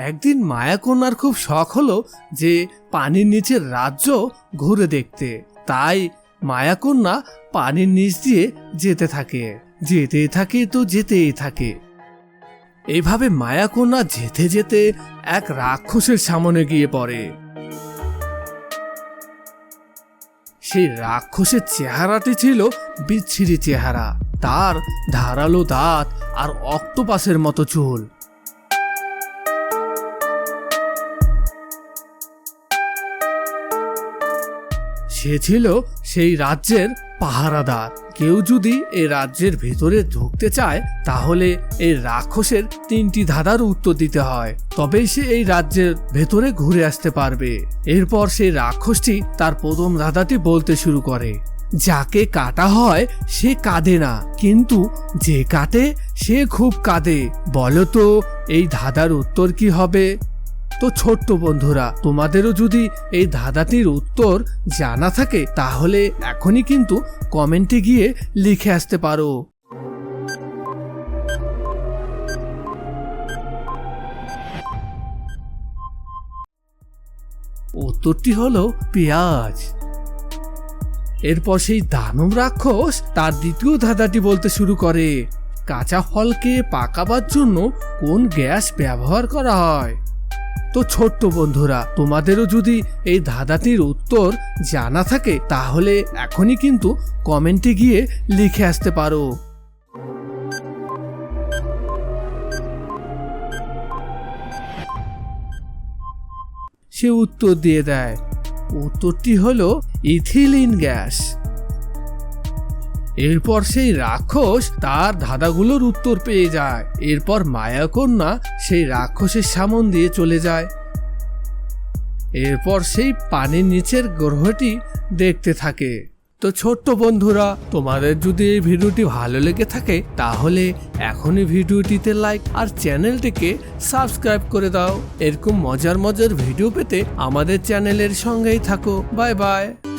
একদিন মায়াকন্যার খুব শখ হলো যে পানির নিচের রাজ্য ঘুরে দেখতে। তাই মায়াকন্যা পানির নিচ দিয়ে যেতে থাকে। যেতেই থাকে তো যেতেই থাকে। এইভাবে মায়াকন্যা যেতে যেতে এক রাক্ষসের সামনে গিয়ে পড়ে। সেই রাক্ষসের চেহারাটি ছিল বিচ্ছিরি চেহারা। তার ধারালো দাঁত আর অক্টোপাসের মতো চুল। সে ছিল সেই রাজ্যের পাহারাদার। কেউ যদি এই রাজ্যের ভেতরে ঢুকতে চায়, তাহলে এই রাক্ষসের তিনটি ধাঁধার উত্তর দিতে হয়। তবেই সে এই রাজ্যের ভেতরে ঘুরে আসতে পারবে। এরপর সেই রাক্ষসটি তার প্রথম ধাঁধাটি বলতে শুরু করে। যাকে কাটা হয়, সে কাঁদে না। কিন্তু যে কাটে সে খুব কাঁদে। বলো তো, এই ধাঁধার উত্তর কি হবে? তো ছোট্ট বন্ধুরা, তোমাদেরও যদি এই ধাঁধাটির উত্তর জানা থাকে, তাহলে এখনই কিন্তু কমেন্টে গিয়ে লিখে আসতে পারো। উত্তরটি হলো পেঁয়াজ। এরপর সেই দানব রাক্ষস তার দ্বিতীয় ধাঁধাটি বলতে শুরু করে। কাঁচা ফলকে পাকাবার জন্য কোন গ্যাস ব্যবহার করা হয়? তো ছোট্ট বন্ধুরা, তোমাদেরও যদি এই ধাঁধাটির উত্তর জানা থাকে, তাহলে এখনই কিন্তু কমেন্টে গিয়ে লিখে আসতে পারো। সে উত্তর দিয়ে দেয়, উত্তরটি হলো ইথিলিন গ্যাস। এরপর সেই রাক্ষস তার ধাঁধাগুলোর উত্তর পেয়ে যায়। এরপর মায়াকন্যা সেই রাক্ষসের সামন দিয়ে চলে যায়। এরপর সেই পানির নিচের গ্রহটি দেখতে থাকে। তো ছোট্ট বন্ধুরা, তোমাদের যদি এই ভিডিওটি ভালো লেগে থাকে, তাহলে এখনই ভিডিওটিতে লাইক আর চ্যানেলটিকে সাবস্ক্রাইব করে দাও। এরকম মজার মজার ভিডিও পেতে আমাদের চ্যানেলের সঙ্গেই থাকো। Bye bye.